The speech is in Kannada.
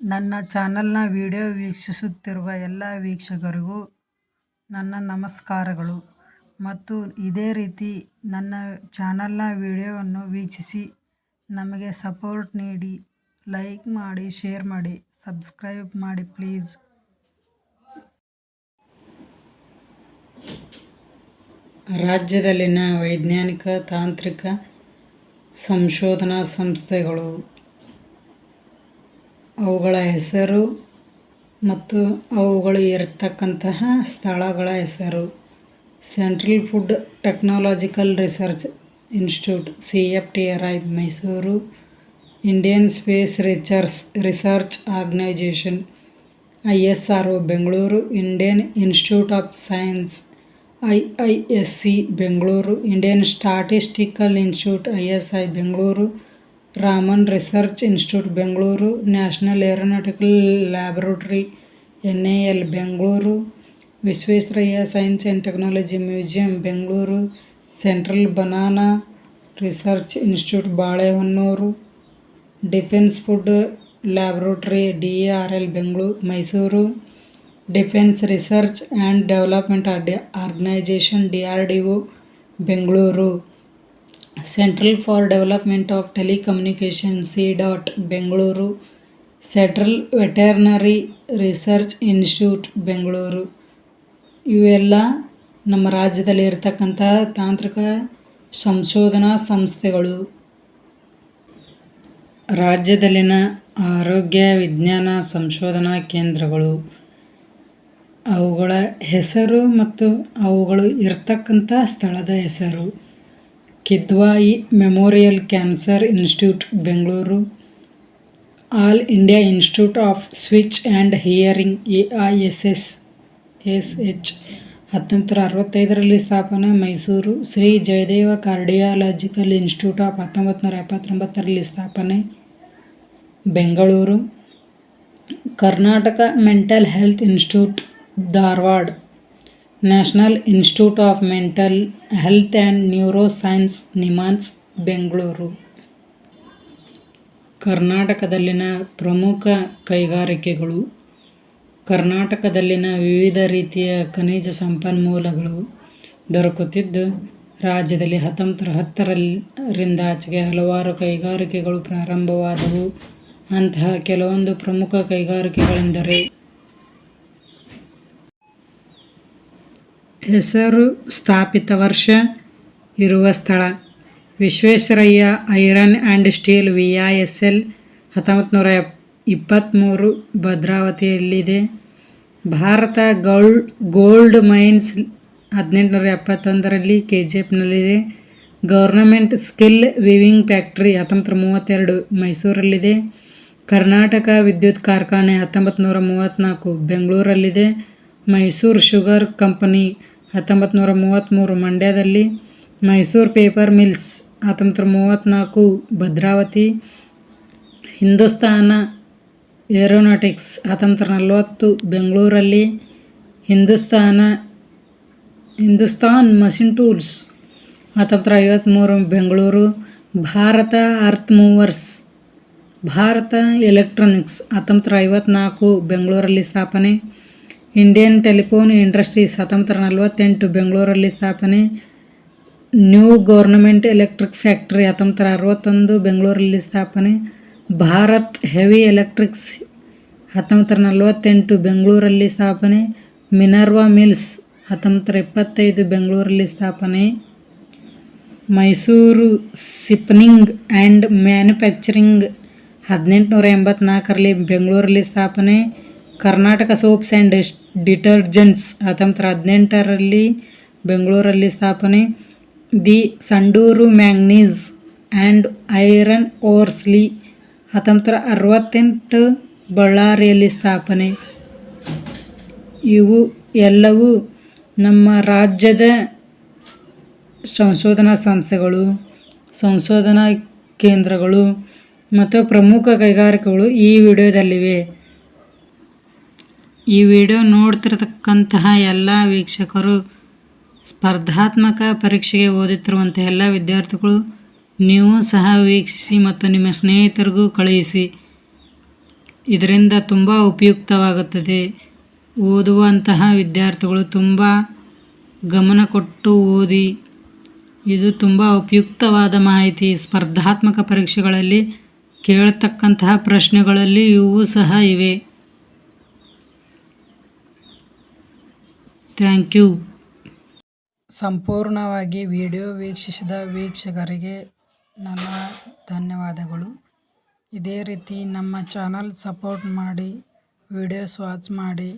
ನನ್ನ ಚಾನಲ್ನ ವಿಡಿಯೋ ವೀಕ್ಷಿಸುತ್ತಿರುವ ಎಲ್ಲ ವೀಕ್ಷಕರಿಗೂ ನನ್ನ ನಮಸ್ಕಾರಗಳು. ಮತ್ತು ಇದೇ ರೀತಿ ನನ್ನ ಚಾನಲ್ನ ವಿಡಿಯೋವನ್ನು ವೀಕ್ಷಿಸಿ ನಮಗೆ ಸಪೋರ್ಟ್ ನೀಡಿ, ಲೈಕ್ ಮಾಡಿ, ಶೇರ್ ಮಾಡಿ, ಸಬ್ಸ್ಕ್ರೈಬ್ ಮಾಡಿ ಪ್ಲೀಸ್. ರಾಜ್ಯದಲ್ಲಿನ ವೈಜ್ಞಾನಿಕ ತಾಂತ್ರಿಕ ಸಂಶೋಧನಾ ಸಂಸ್ಥೆಗಳು ಅವುಗಳ ಹೆಸರು ಮತ್ತು ಅವುಗಳು ಇರತಕ್ಕಂತಹ ಸ್ಥಳಗಳ ಹೆಸರು. Central Food Technological Research Institute C F T R I Mysuru. Indian Space Research Research Organisation I S R O Bengaluru. Indian Institute of Science I I S C Bengaluru. Indian Statistical Institute I S I Bengaluru. Raman Research Institute Bengaluru National Aeronautical Laboratory N A L Bengaluru Visvesvaraya Science and Technology Museum Bengaluru Central Banana Research Institute Balehonnur Defence Food Laboratory D A R L Bengaluru Mysuru Defence Research Central for Development of Telecommunication C DOT Bengaluru Central Veterinary Research Institute Bengaluru ಇವೆಲ್ಲ ನಮ್ಮ ರಾಜ್ಯದಲ್ಲಿ ಇರತಕ್ಕಂಥ ತಾಂತ್ರಿಕ ಸಂಶೋಧನಾ ಸಂಸ್ಥೆಗಳು. ರಾಜ್ಯದಲ್ಲಿನ ಆರೋಗ್ಯ ವಿಜ್ಞಾನ ಸಂಶೋಧನಾ ಕೇಂದ್ರಗಳು. ಅವುಗಳ ಹೆಸರು ಮತ್ತು ಅವುಗಳು ಇರತಕ್ಕಂಥ ಸ್ಥಳದ ಹೆಸರು. Kidwai Memorial Cancer Institute Bengaluru All India Institute of Switch and Hearing A I S S S H ಹತ್ತೊಂಬತ್ತು ಅರವತ್ತೈದರಲ್ಲಿ ಸ್ಥಾಪನೆ Mysuru. Shri Jayadeva Cardiological Institute of ಹತ್ತೊಂಬತ್ತು ನೂರ ಎಪ್ಪತ್ತೊಂಬತ್ತರಲ್ಲಿ ಸ್ಥಾಪನೆ. Bengaluru Karnataka Mental Health Institute Dharwad National Institute of Mental Health and Neuro Science NIMHANS, Bengaluru. ಕರ್ನಾಟಕದಲ್ಲಿನ ಪ್ರಮುಖ ಕೈಗಾರಿಕೆಗಳು. ಕರ್ನಾಟಕದಲ್ಲಿನ ವಿವಿಧ ರೀತಿಯ ಖನಿಜ ಸಂಪನ್ಮೂಲಗಳು ದೊರಕುತ್ತಿದ್ದು, ರಾಜ್ಯದಲ್ಲಿ ಹತ್ತೊಂಬತ್ತರ ಹತ್ತರಲ್ಲಿಂದ ಆಚೆಗೆ ಹಲವಾರು ಕೈಗಾರಿಕೆಗಳು ಪ್ರಾರಂಭವಾದವು. ಅಂತಹ ಕೆಲವೊಂದು ಪ್ರಮುಖ ಕೈಗಾರಿಕೆಗಳೆಂದರೆ ಹೆಸರು ಸ್ಥಾಪಿತ ವರ್ಷ ಇರುವ ಸ್ಥಳ. Visvesvaraya Iron and Steel V I S L ಹತ್ತೊಂಬತ್ತು ನೂರ ಇಪ್ಪತ್ತ್ಮೂರು ಭದ್ರಾವತಿಯಲ್ಲಿದೆ. ಭಾರತ ಗೋಲ್ಡ್ ಗೋಲ್ಡ್ ಮೈನ್ಸ್ ಹದಿನೆಂಟುನೂರ ಎಪ್ಪತ್ತೊಂದರಲ್ಲಿ ಕೆ ಜಿ ಎಫ್ನಲ್ಲಿದೆ ಗೌರ್ನಮೆಂಟ್ ಸ್ಕಿಲ್ ವಿವಿಂಗ್ ಫ್ಯಾಕ್ಟ್ರಿ ಹತ್ತೊಂಬತ್ತು ಮೂವತ್ತೆರಡು ಮೈಸೂರಲ್ಲಿದೆ. ಕರ್ನಾಟಕ ವಿದ್ಯುತ್ ಕಾರ್ಖಾನೆ ಹತ್ತೊಂಬತ್ತು ನೂರ ಮೂವತ್ತ್ನಾಲ್ಕು ಬೆಂಗಳೂರಲ್ಲಿದೆ. ಮೈಸೂರು ಶುಗರ್ ಕಂಪನಿ ಹತ್ತೊಂಬತ್ತು ನೂರ ಮೂವತ್ತ್ಮೂರು ಮಂಡ್ಯದಲ್ಲಿ ಮೈಸೂರು ಪೇಪರ್ ಮಿಲ್ಸ್ ಹತ್ತೊಂಬತ್ತು ಮೂವತ್ತ್ನಾಲ್ಕು ಭದ್ರಾವತಿ, ಹಿಂದೂಸ್ತಾನ ಏರೋನಾಟಿಕ್ಸ್ ಹತ್ತೊಂಬತ್ತು ನಲವತ್ತು ಬೆಂಗಳೂರಲ್ಲಿ ಹಿಂದೂಸ್ತಾನ, ಹಿಂದೂಸ್ತಾನ್ ಮಷಿನ್ ಟೂಲ್ಸ್ ಹತ್ತೊಂಬತ್ತು ಐವತ್ತ್ಮೂರು Bengaluru Bharat Earth Movers, Bharat Electronics ಹತ್ತೊಂಬತ್ತು ಐವತ್ತ್ನಾಲ್ಕು ಬೆಂಗಳೂರಲ್ಲಿ ಸ್ಥಾಪನೆ ಇಂಡಿಯನ್ ಟೆಲಿಫೋನ್ ಇಂಡಸ್ಟ್ರೀಸ್ ಹತ್ತೊಂಬತ್ತು ನಲವತ್ತೆಂಟು ಬೆಂಗಳೂರಲ್ಲಿ ಸ್ಥಾಪನೆ, ನ್ಯೂ ಗೌರ್ನಮೆಂಟ್ ಎಲೆಕ್ಟ್ರಿಕ್ ಫ್ಯಾಕ್ಟ್ರಿ ಹತ್ತೊಂಬತ್ತರ ಅರವತ್ತೊಂದು ಬೆಂಗಳೂರಲ್ಲಿ ಸ್ಥಾಪನೆ, ಭಾರತ್ ಹೆವಿ ಎಲೆಕ್ಟ್ರಿಕ್ಸ್ ಹತ್ತೊಂಬತ್ತು ನಲವತ್ತೆಂಟು ಬೆಂಗಳೂರಲ್ಲಿ ಸ್ಥಾಪನೆ, ಮಿನರ್ವಾ ಮಿಲ್ಸ್ ಹತ್ತೊಂಬತ್ತರ ಇಪ್ಪತ್ತೈದು ಬೆಂಗಳೂರಲ್ಲಿ ಸ್ಥಾಪನೆ, ಮೈಸೂರು ಸಿಪ್ನಿಂಗ್ ಆ್ಯಂಡ್ ಮ್ಯಾನುಫ್ಯಾಕ್ಚರಿಂಗ್ ಹದಿನೆಂಟುನೂರ ಎಂಬತ್ನಾಲ್ಕರಲ್ಲಿ ಬೆಂಗಳೂರಲ್ಲಿ ಸ್ಥಾಪನೆ ಕರ್ನಾಟಕ ಸೋಪ್ಸ್ ಆ್ಯಂಡ್ ಡಿಟರ್ಜೆಂಟ್ಸ್ ಹತ್ತೊಂಬತ್ತು ಹದಿನೆಂಟರಲ್ಲಿ ಬೆಂಗಳೂರಲ್ಲಿ ಸ್ಥಾಪನೆ. The Sandur Manganese and Iron ಓರ್ಸ್ಲಿ ಹತ್ತೊಂಬತ್ತು ಅರವತ್ತೆಂಟು ಬಳ್ಳಾರಿಯಲ್ಲಿ ಸ್ಥಾಪನೆ. ಇವು ಎಲ್ಲವೂ ನಮ್ಮ ರಾಜ್ಯದ ಸಂಶೋಧನಾ ಸಂಸ್ಥೆಗಳು, ಸಂಶೋಧನಾ ಕೇಂದ್ರಗಳು ಮತ್ತು ಪ್ರಮುಖ ಕೈಗಾರಿಕೆಗಳು ಈ ವಿಡಿಯೋದಲ್ಲಿವೆ. ಈ ವಿಡಿಯೋ ನೋಡ್ತಿರತಕ್ಕಂತಹ ಎಲ್ಲ ವೀಕ್ಷಕರು ಸ್ಪರ್ಧಾತ್ಮಕ ಪರೀಕ್ಷೆಗೆ ಓದುತ್ತಿರುವಂಥ ಎಲ್ಲ ವಿದ್ಯಾರ್ಥಿಗಳು ನೀವು ಸಹ ವೀಕ್ಷಿಸಿ ಮತ್ತು ನಿಮ್ಮ ಸ್ನೇಹಿತರಿಗೂ ಕಳುಹಿಸಿ. ಇದರಿಂದ ತುಂಬ ಉಪಯುಕ್ತವಾಗುತ್ತದೆ. ಓದುವಂತಹ ವಿದ್ಯಾರ್ಥಿಗಳು ತುಂಬ ಗಮನ ಕೊಟ್ಟು ಓದಿ. ಇದು ತುಂಬ ಉಪಯುಕ್ತವಾದ ಮಾಹಿತಿ. ಸ್ಪರ್ಧಾತ್ಮಕ ಪರೀಕ್ಷೆಗಳಲ್ಲಿ ಕೇಳತಕ್ಕಂತಹ ಪ್ರಶ್ನೆಗಳಲ್ಲಿ ಇವು ಸಹ ಇವೆ. Thank you. ಸಂಪೂರ್ಣವಾಗಿ ವಿಡಿಯೋ ವೀಕ್ಷಿಸಿದ ವೀಕ್ಷಕರಿಗೆ ನನ್ನ ಧನ್ಯವಾದಗಳು. ಇದೇ ರೀತಿ ನಮ್ಮ ಚಾನಲ್ ಸಪೋರ್ಟ್ ಮಾಡಿ, ವಿಡಿಯೋಸ್ ವಾಚ್ ಮಾಡಿ